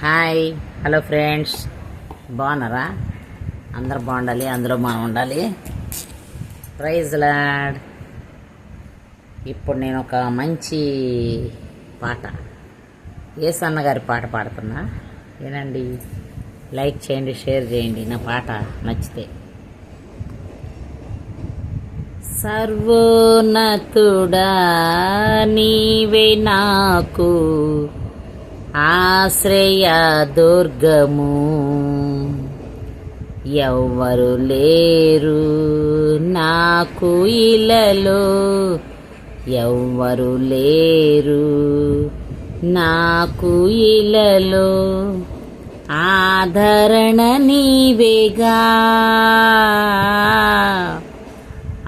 Hi hello friends. బాగున్నారా? అందరు బాగుండాలి అందులో మనం ఉండాలి. Praise Lord. ఇప్పుడు నేను ఒక మంచి పాట ఏసు అన్నగారి పాట పాడుతున్నా. ఏనండి లైక్ చేయండి షేర్ చేయండి. నా పాట నచ్చితే. సర్వోన్నతుడా నీవే నాకు ఆశ్రయ దుర్గము. ఎవ్వరు లేరు నాకు ఇలలో. ఎవ్వరు లేరు నాకు ఇలలో. ఆదరణ నీవేగా.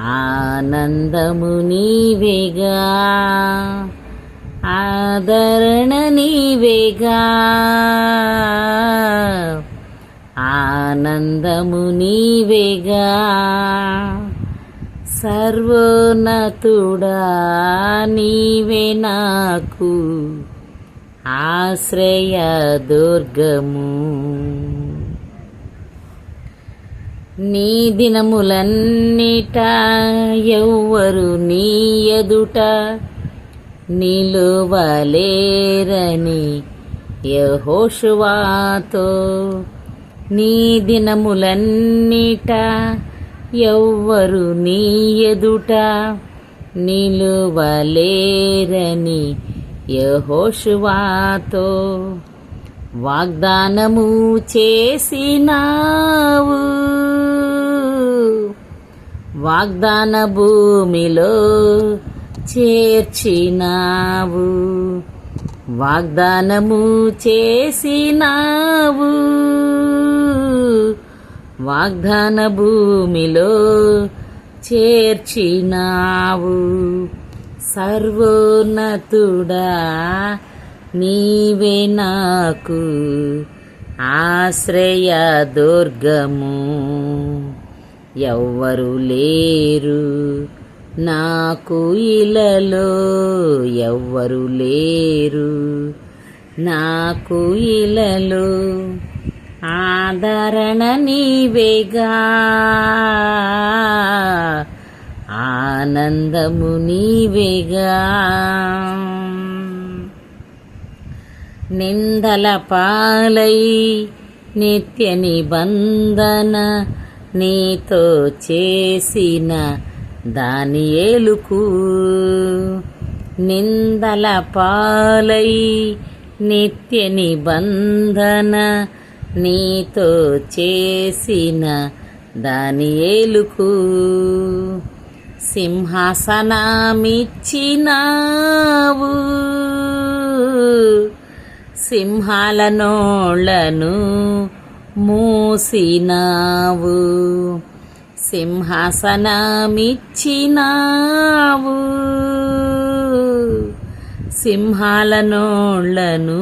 ఆనందము నీవేగా. ఆదరణ నీవేగా. ఆనందము నీవేగా. సర్వోన్నతుడా నీవే నాకు. ఆశ్రయ దుర్గము. నీ దినములన్నిట ఎవ్వరు నీ ఎదుట నిలువలేరని యహోషువాతో నీ దినములన్నిట ఎవ్వరు నీ ఎదుట నిలువలేరని యహోషువాతో వాగ్దానము చేసినావు. వాగ్దాన భూమిలో చేర్చినావు. వాగ్దానము చేసినావు. వాగ్దాన భూమిలో చేర్చినావు. సర్వోన్నతుడా నీవే నాకు ఆశ్రయ దుర్గము. ఎవ్వరు లేరు. నాకు ఇలలో ఎవ్వరు లేరు. నాకు ఇలలో ఆదరణ నీవేగా. ఆనందము నీవేగా. నిందల పాలై నిత్య నిబంధన నీతో చేసిన దాని ఏలుకు నిందల పాలై నిత్య నిబంధన నీతో చేసిన దాని ఏలుకు సింహాసనమిచ్చినావు. సింహాల నోళ్ళను మూసినావు. సింహాసనమిచ్చినావు. సింహాల నోళ్ళను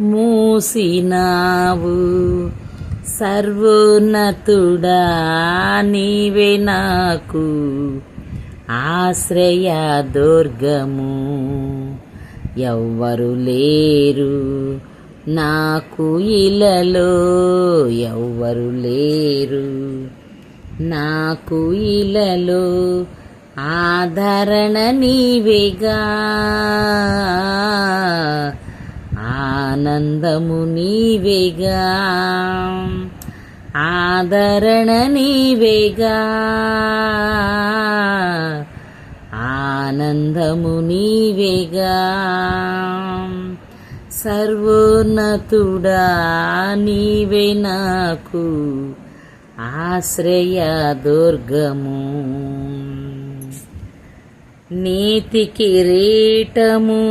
మూసినావు. సర్వోన్నతుడా నీవే నాకు ఆశ్రయ దుర్గము. ఎవ్వరు లేరు నాకు ఇలలో ఎవ్వరు లేరు. నాకు ఇలలో ఆదరణ నీవేగా. ఆనందము నీవేగా. ఆదరణ నీవేగా. ఆనందము నీవేగా. సర్వోన్నతుడా నీవే నాకు ఆశ్రయ దుర్గము. నీతి కిరీటము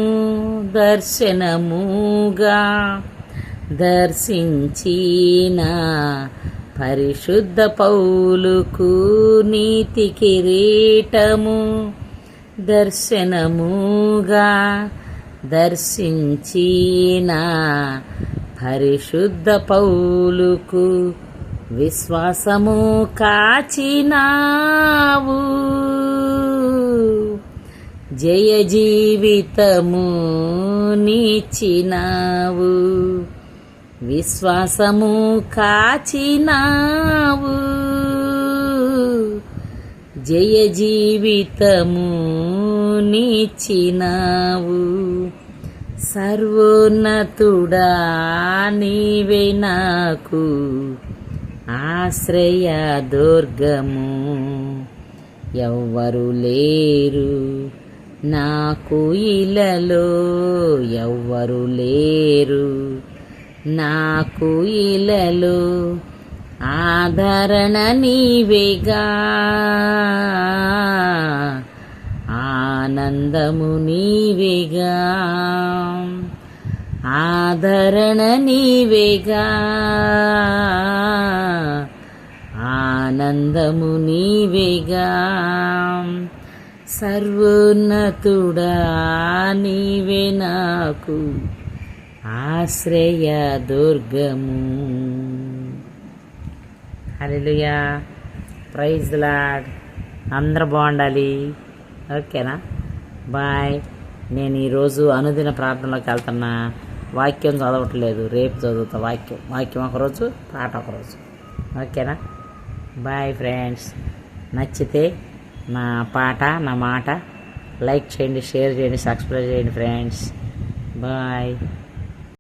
దర్శనముగా దర్శించిన పరిశుద్ధ పౌలుకు నీతి కిరీటము దర్శనముగా దర్శించిన పరిశుద్ధ పౌలుకు విశ్వాసము కాచినావు. జయ జీవితము నీచినావు. విశ్వాసము కాచినావు. జయ జీవితము నీచినావు. సర్వోన్నతుడా నీవే నాకు ఆశ్రయ దుర్గము. ఎవ్వరు లేరు నాకు ఇలలో. ఎవ్వరు లేరు నాకు ఇలలో. ఆదరణ నీవేగా. ఆనందము నీవేగా. ఆదరణ నీవేగా. ఆనందము నీవేగా. సర్వోన్నతుడా నీవే నాకు. ఆశ్రయ దుర్గము. హల్లెలూయా. ప్రైజ్ లాడ్ అందరూ బాగుండాలి. ఓకేనా? బాయ్. నేను ఈరోజు అనుదిన ప్రార్థనలోకి వెళ్తున్నా. వాక్యం చదవట్లేదు రేపు చదువుతా వాక్యం వాక్యం ఒకరోజు పాట ఒకరోజు. ఓకేనా? Bye friends. నచ్చితే నా పాట నా మాట లైక్ చేయండి షేర్ చేయండి సబ్స్క్రైబ్ చేయండి ఫ్రెండ్స్. బాయ్.